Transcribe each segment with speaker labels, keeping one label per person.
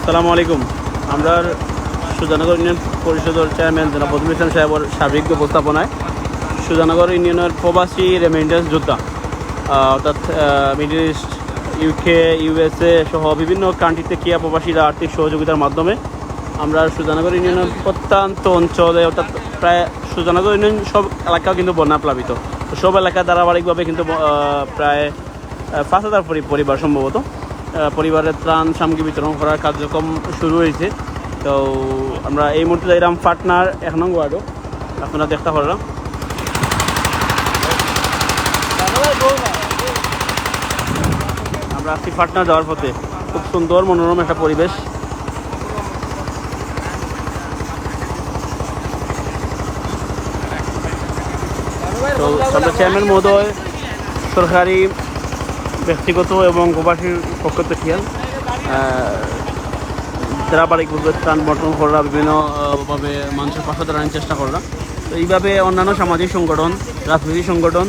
Speaker 1: আসসালামু আলাইকুম। আমরা সুজানগর ইউনিয়ন পরিষদের চেয়ারম্যান জনাব ইসলাম সাহেবের সার্বিক ব্যবস্থাপনায় সুজানগর ইউনিয়নের প্রবাসী রেমিটেন্স যোদ্ধা অর্থাৎ মিডল ইস্ট ইউকে ইউএসএ সহ বিভিন্ন কান্ট্রিতে কিয়া প্রবাসীরা আর্থিক সহযোগিতার মাধ্যমে আমরা সুজানগর ইউনিয়নের প্রত্যন্ত অঞ্চলে, অর্থাৎ প্রায় সুজানগর ইউনিয়ন সব এলাকাও কিন্তু বন্যা প্লাবিত। সব এলাকা ধারাবাহিকভাবে কিন্তু প্রায় পাঁচ হাজার পরিবার সম্ভবত। পরিবারের ত্রাণ, সামগ্রী বিতরণ করার কার্যক্রম শুরু হয়েছে। তো আমরা এই মুহূর্তে যাইলাম পাটনার এক নং ওয়ার্ডও আপনারা দেখতে পারলাম। আমরা আসছি পাটনা যাওয়ার পথে। খুব সুন্দর, মনোরম একটা পরিবেশ। তো আমরা চেয়ারম্যান মহোদয়, সরকারি ব্যক্তিগত এবং প্রবাসীর পক্ষ থেকে আহ, ধারাবাহিকভাবে ত্রাণ বন্টন করা বিভিন্ন আহ, মানুষের পাশে দাঁড়ানোর চেষ্টা করা তো এইভাবে অন্যান্য সামাজিক সংগঠন রাজনৈতিক সংগঠন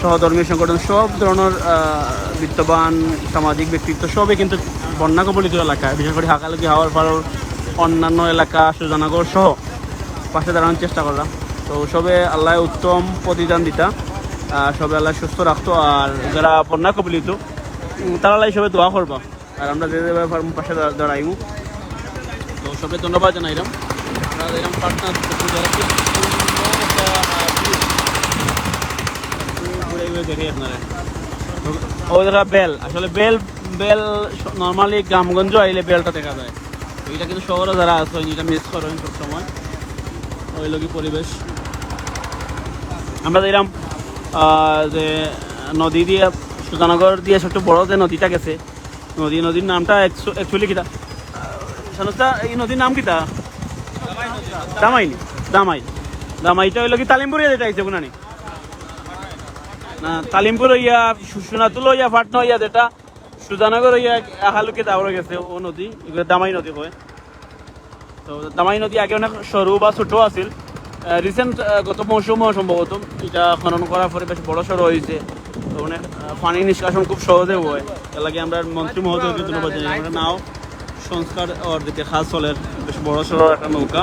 Speaker 1: সহধর্মীয় সংগঠন সব ধরনের বিত্তবান সামাজিক ব্যক্তিত্ব সবই কিন্তু বন্যা কবলিত এলাকায় বিশেষ করে হাকালুকি হাওয়ার পাড়ার অন্যান্য এলাকা সুজানগর সহ পাশে দাঁড়ানোর চেষ্টা করলাম। তো সবে আল্লাহ উত্তম প্রতিদান দিতা। আর সবে আল্লাহ সুস্থ রাখতো আর যারা বন্যা কবলিত তারা আল্লাহ সবে দোয়া করবা। আর আমরা যে যে ব্যাপার পাশে দাঁড়া- দাঁড়াইমু। তো সবাই ধন্যবাদ জানাইলাম। আমরা এরকম দেখি আপনারা। বেল। আসলে বেল বেল আইলে বেলটা দেখা যায়। এটা কিন্তু শহরে যারা আছে করেন সব সময় ওই লোকই পরিবেশ। আমরা আহ, যে নদী দিয়ে, সুজানগর দিয়ে সবচেয়ে বড় যে নদীটা গেছে, নদী, নদীর নামটা অ্যাকচুয়ালি কিটা এই নদীর নাম কিটা দামাইনি দামাই দামাইটা হইল কি তালিমপুরে যেটা আইছে কোনানি না, তালিমপুর হইয়া সোনাতুল হইয়া, ফাটনা হইয়া যেটা, সুজানগর হইয়া আহালুকে দাওড়ে গেছে, ও নদী দামাই নদী হয় তো দামাই নদী আগে অনেক সরু বা ছোট আছিল রিসেন্ট গত মৌসুমও সম্ভবত এটা খনন করার পরে বেশ বড় সড়ো হয়েছে। অনেক পানি নিষ্কাশন খুব সহজে হয়। এর লাগে আমরা মন্ত্রী মহোদয়কে ধন্যবাদ জানাই। আমরা নাও সংস্কার ওর দিকে খাস চলের বেশ বড় সড়ো একটা নৌকা,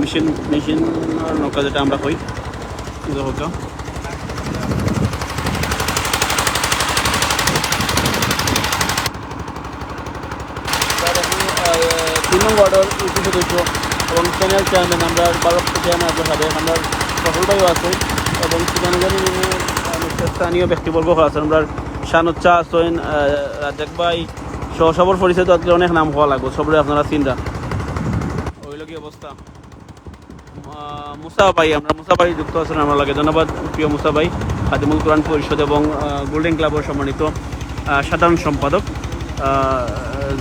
Speaker 1: মেশিন মেশিন নৌকা যেটা আমরা কই নৌকা তিন নং ওয়ার্ডের ইউপি সদস্য এবং সেনিয়র চেয়ারম্যান আমরা বারো চেয়ারম্যান আপনার সাথে আমরা সফল ভাইও আছেন এবং স্থানীয় ব্যক্তিবর্গ আছেন আমরা শানুচ্চা আছেন রাজাক ভাই সহ সবর পরিচয় তো আজকে অনেক নাম হওয়া লাগবে সবরে আপনারা চিন্তা ওইল কি অবস্থা মুসা ভাই আমরা মুসা ভাই যুক্ত আছেন আমার লাগে। ধন্যবাদ প্রিয় মুসা ভাই খাদিমুল কোরআন পরিষদ এবং গোল্ডেন ক্লাবের সম্মানিত সাধারণ সম্পাদক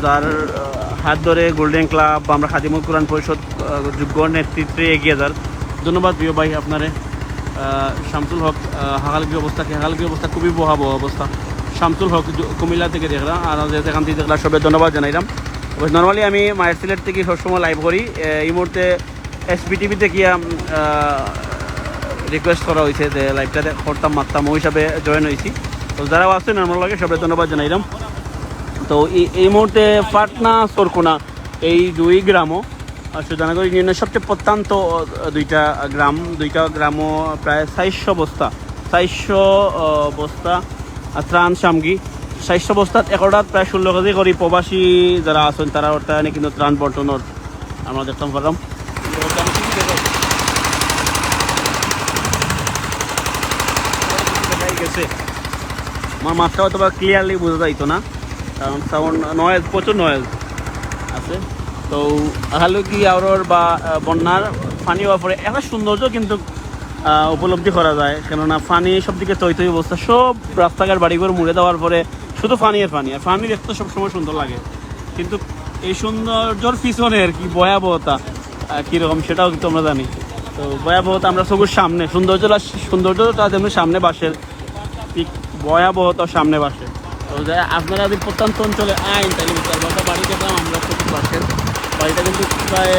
Speaker 1: যার হাত ধরে গোল্ডেন ক্লাব বা আমরা খাদিমুল কোরআন পরিষদ যোগ্য নেতৃত্বে এগিয়ে যার ধন্যবাদ প্রিয় ভাই আপনারে। শামসুল হক হাকালকি অবস্থা কি? হাকালকি অবস্থা খুবই ভয়াবহ অবস্থা। শামসুল হক কুমিল্লা থেকে দেখলাম আর যেখান থেকে দেখলাম সবাই ধন্যবাদ জানাইলাম। নর্মালি আমি মায়ের সিলেট থেকে সবসময় লাইভ করি। এই মুহূর্তে এসবিটিভিতে গিয়া রিকোয়েস্ট করা হয়েছে যে লাইভটা করতাম, মারতাম, ওই হিসাবে জয়েন হয়েছি তো যারা আছেন আমার লাগে সবাই ধন্যবাদ জানাইলাম। তো এই- মুহূর্তে পাটনা, সরকুনা, এই দুই গ্রামও সুজানগর ইউনিয়নের সবচেয়ে প্রত্যন্ত দুইটা গ্রাম, দুইটা গ্রামও প্রায় চারশো বস্তা চারশো বস্তা ত্রাণ সামগ্রী, চারশো বস্তাত একটাত প্রায় ষোলো কেজি করে প্রবাসী যারা আছেন, তারা ওটা কিন্তু ত্রাণ বন্টনের আমরা দেখতাম পারলাম আমার মাছটা হয়তো ক্লিয়ারলি বোঝা যাইতো না। কারণ সাউন্ড নয়েজ প্রচুর নয়েজ আছে। তো হলো কি আওরর বা বন্যার পানি হওয়ার পরে একটা সৌন্দর্য কিন্তু উপলব্ধি করা যায়। কেননা পানি সব দিকে তৈ তৈ অবস্থা। সব রাস্তাঘাট বাড়িঘর মুড়ে দেওয়ার পরে শুধু পানি আর পানি আর পানি দেখতে সবসময় সুন্দর লাগে। কিন্তু এই সৌন্দর্যর পিছনের কি ভয়াবহতা কীরকম সেটাও কিন্তু আমরা জানি। তো ভয়াবহতা আমরা সবুজ সামনে সৌন্দর্যটা সৌন্দর্যটা যেমন সামনে বাসের ঠিক ভয়াবহতা সামনে বাসে। আপনারা যদি প্রত্যন্ত অঞ্চলে আইন তাহলে বাসা বাড়ি দেখলাম আমরা চতুর্থ বাসের বাড়িটা কিন্তু প্রায়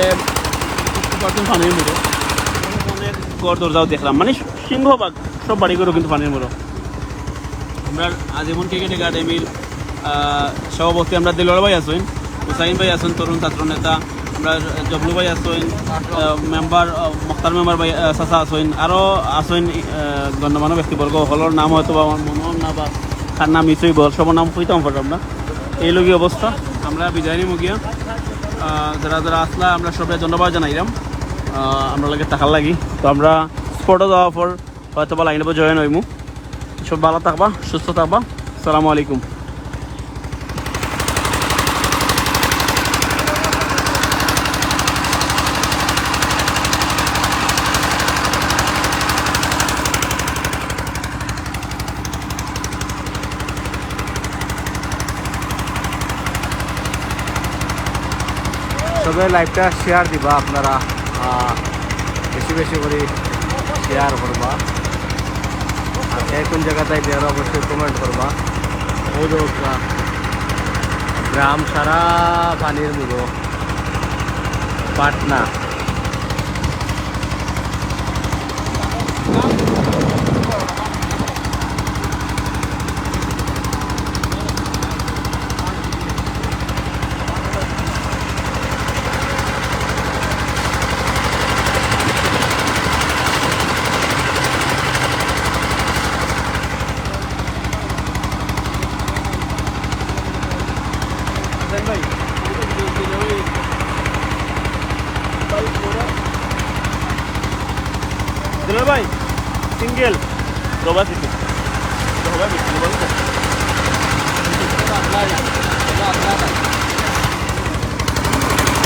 Speaker 1: ফিফটি পার্সেন্ট পানির মুড়ো অনেক গড় দরজাও দেখলাম। মানে সিংহবাগ সব বাড়িগুলো কিন্তু পানির মুড়ো আমরা আজীবন ক্রিকেট একাডেমির সভাপতি আমরা দিলর ভাই আছেন হুসাইন ভাই আছেন তরুণ ছাত্র নেতা। আমরা জবলু ভাই আছেন মেম্বার মক্তার মেম্বার ভাই চাচা আছেন আরও আহ, গণ্যমান্য ব্যক্তিবর্গ। হলর নাম হয়তো বা আমার মনে হল না বা নাম মিছই বল, সবার নাম কইতাম পারলাম না। এই লগি অবস্থা। আমরা বিদায় মুগিয়া। গিয়া যারা যারা আসলা, আমরা সবাই ধন্যবাদ জানাইলাম। আমরা লাগে টাকা লাগি। তো আমরা স্পটে যাওয়ার পর হয়তো বা লাইনে জয়েন হইমু। সব ভালো থাকবা, সুস্থ থাকবা। সালামু আলাইকুম।
Speaker 2: সবাই লাইভটা শেয়ার দিবা আপনারা বেশি বেশি করে শেয়ার করবা। আর কে কোন জায়গাতে দেওয়ার অবশ্যই কমেন্ট করবা। ও যে ওটা, গ্রাম সারা পানির মুগো পাটনা।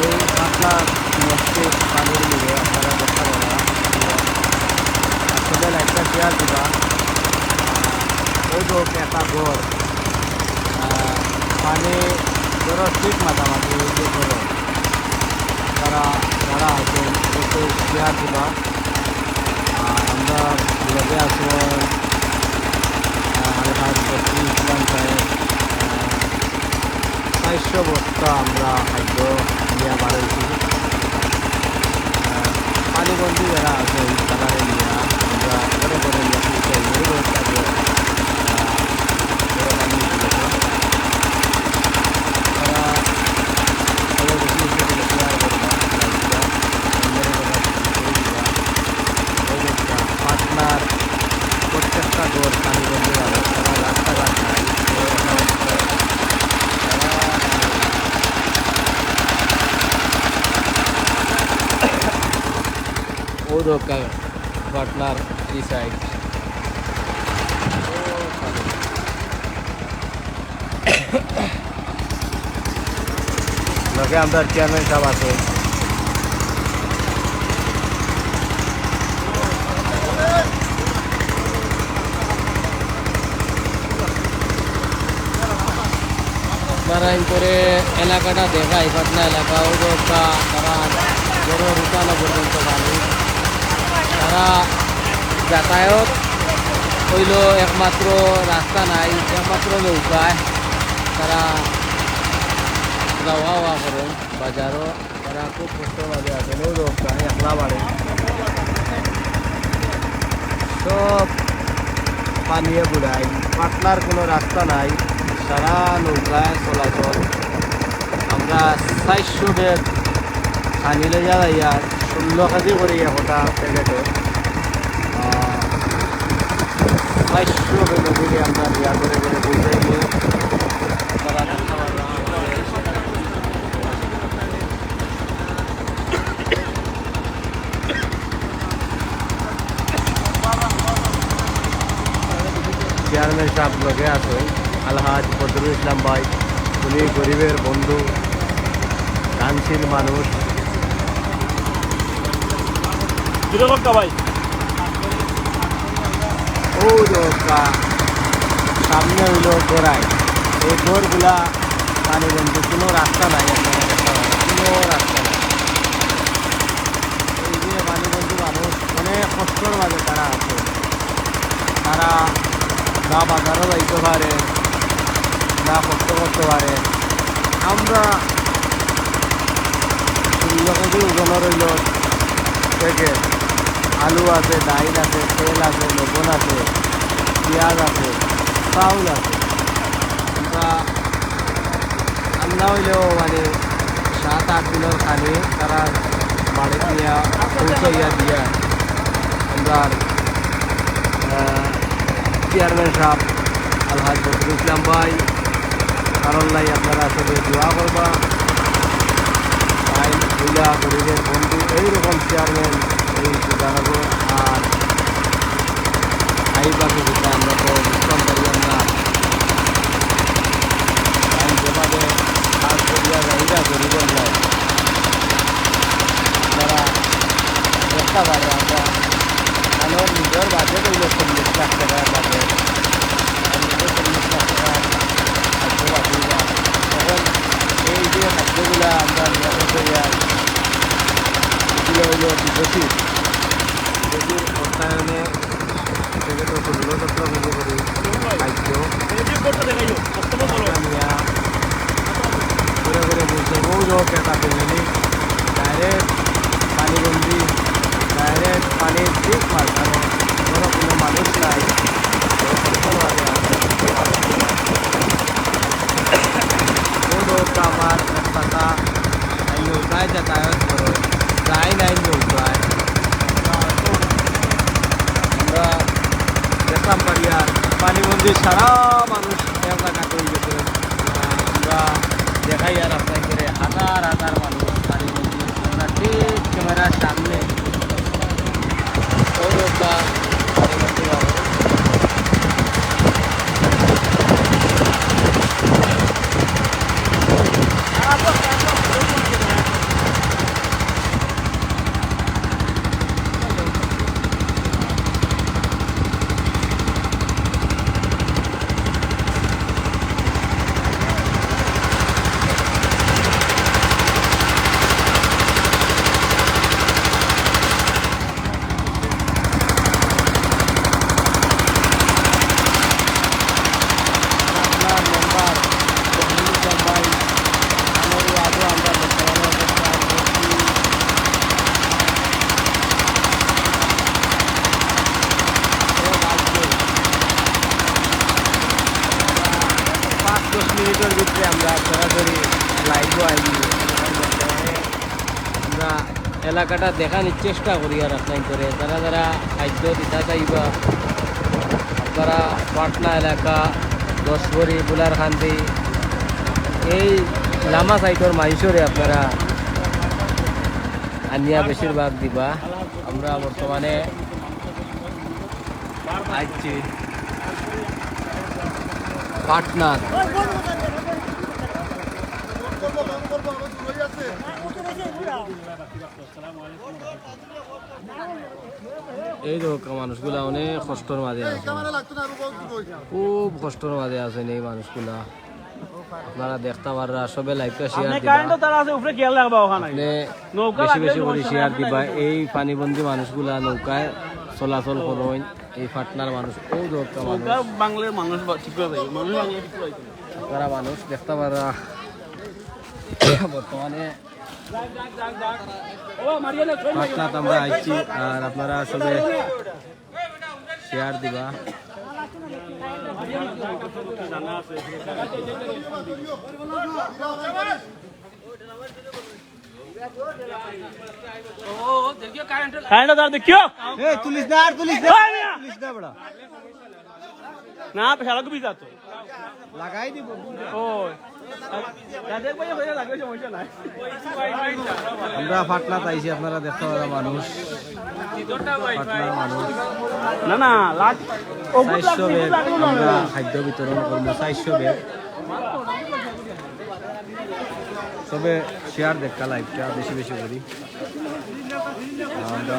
Speaker 2: ওই আপনার মসজিদ পানির মুগো আপনারা দেখা বলা আসলে লাইভটা শেয়ার দিবা ওই তো একটা ঘর পানি ধরো মাঝামাঝি ওই যে ঘর তারা যারা আছেন একটু শেয়ার দিবা আর আমরা আলহাজ বসি ইসলাম সাহেব চারশো বস্তা আমরা খাদ্য নিয়ে বাড়াইছি পানিবন্দী যারা আছে তারা নিয়ে আমরা করে করে নিয়ে আসছি এই বস্তাকে বড় পানি তুলেছে তারা সবাই বেশি বেশি করে শেয়ার করবা লাইভটা অন্যের কথা করে দিবা ওই বস্তা পাটনার প্রত্যেকটা দোর পানিবন্দী যারা তারা রাস্তাঘাট নাই তো তারা Udo ka এই সাইড লগে আমরা চেয়ারম্যান সাহেব আছে করে এলাকাটা দেখাই পাটনা এলাকা ওটা তারা বড় রুটানো পর্যন্ত পানি তারা যাতায়াত হইল একমাত্র রাস্তা নাই, একমাত্র নৌকায়। তারা যাওয়া হওয়া করেন, বাজারও। তারা খুব কষ্ট মাঝে আছে নৌকা একলা বাড়ে। সব পানিয়ে বুড়াই পাটনার কোনো রাস্তা নাই, সারা নৌকায় চলাচল। আমরা চারশো বেগ আনিলে যা ইয়ার ষোলো কেজি করে একটা প্যাকেটে চেয়ারম্যান সাহেব লগে আছে, আলহাজ বদরুল ইসলাম ভাই। উনি গরিবের বন্ধু, দানশীল মানুষ।
Speaker 1: কীরকম ভাই।
Speaker 2: সামনে হইল গোড়ায় এই গোড়গুলা পানিবন্ধী কোনো রাস্তা নাই কোনো রাস্তা নাই। এই যে পানিবন্ধী মানুষ অনেক কষ্টর মাঝে তারা আছে। তারা না বাজারও যাইতে পারে না কষ্ট করতে পারে। আমরা ষোলো কেজি ওজনের থেকে। আলু আছে ডাইল আছে, তেল আছে, লবণ আছে, পেঁয়াজ আছে, চাউল আছে। আমরা আমরা হইলেও মানে সাত আট দিনের খানি তারা বাড়ি দিয়া পৌঁছাইয়া দিয়া আমরা চেয়ারম্যান সাহেব আলহাজ বদরুল ইসলাম ভাই, কারণ লাই আপনারা আসলে দোয়া করবা। মহিলা গরিবের বন্ধু, এইরকম চেয়ারম্যান এই জানাব আর আইবাকে যেটা আমরা তো বুঝতাম পারি আমরা আইন যেভাবে কাজ করিয়া যাইরা গরিবের লাই তারা চেষ্টা পারে আমরা আমার নিজের বাজেট হইল চল্লিশ লাখ টাকার বাজেট নিজের চল্লিশ লাখ টাকা খাদ্য বাঁচিবা তখন এই যে খাদ্যগুলো আমরা নিরাপদ করিয়া এগুলো হইল বিদেশি বিদেশির অর্থায়নে ষোলো সতেরো কেজি করি খাদ্য আমরা নিয়া ঘুরে ঘুরে বলছে বহু লোক এটা ফেলেনি ডাইরেক্ট পানিবন্দি ডাইরেক্ট পানির ঠিক মাঝখানে কোনো কোনো মানুষ নাই কেউ কষ্টর মাঝে আছে। বহু লোক আমার রাস্তাটা এই নৌকায় যাতায়াত করে যাই নাই নৌকায় আমরা দেখলাম পারিয়া পানিবন্দি সারা মানুষ এক জায়গাতে হয়ে গেছে আমরা দেখাই আর আপনার করে হাজার হাজার মানুষ পানিবন্দি আমরা ঠিক ক্যামেরার সামনে ওই লোকটা পানিবন্দি মানুষ আপনার মেম্বার জহিরুল ইসলাম ভাই আমার এই আগে আমরা বর্তমানে অবস্থান করছি ও রাজ্যে। পাঁচ দশ মিনিটের আমরা সরাসরি লাইভ আইবি আমরা এলাকাটা দেখানোর চেষ্টা করি আর আপনার করে। যারা যারা খাদ্য দিতে চাইবা, আপনারা পাটনা এলাকা দশবরি বুলারখান্দি, এই লামা সাইটর মাইসরে আপনারা আনিয়া বেশিরভাগ দিবা। আমরা বর্তমানে আসছি পাটনা এই লোক মানুষগুলা অনেক কষ্টর মাঝে আছে। খুব কষ্টর মাঝে আছেন এই মানুষগুলা? আপনারা দেখতে পাররা সবে লাইভটা শেয়ার দিবা। বেশি বেশি করে শেয়ার দিবা। এই পানিবন্দী মানুষগুলা নৌকায় চলাচল করুন এই পাটনার মানুষ ও দরকার মানুষ।
Speaker 1: বাংলার মানুষ মানুষ
Speaker 2: দেখতে পারা বর্তমানে। পাটনাত আমরা আইছি আর আপনারা সবে শেয়ার দিবা।
Speaker 1: দেখিও।
Speaker 2: তুলিস না আর তুলিস
Speaker 1: ওই
Speaker 2: তুলিস না বড়া।
Speaker 1: না পেশালা কবি যাতো
Speaker 2: লাগাই দিব।
Speaker 1: ও
Speaker 2: আমরা পাটনাত আইছি আপনারা দেখতে পারা মানুষ। পাটনার মানুষ।
Speaker 1: না না
Speaker 2: চারশো বেগ আমরা খাদ্য বিতরণ করব চারশো বেগ। সবে শেয়ার দেখা লাইভটা বেশি বেশি করি। আমরা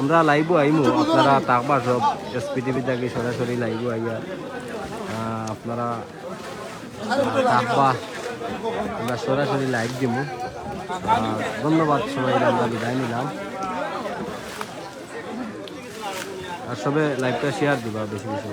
Speaker 3: আমরা
Speaker 2: লাইভ আইমু, আপনারা তাকবা সব এসপিটিভি থাকি সরাসরি লাইভ আইয়া আপনারা তাকবা, আমরা সরাসরি লাইভ দিমু। ধন্যবাদ সবাই আমরা বিদায় নিলাম। আর সবে লাইভটা শেয়ার দিবা বেশি বেশি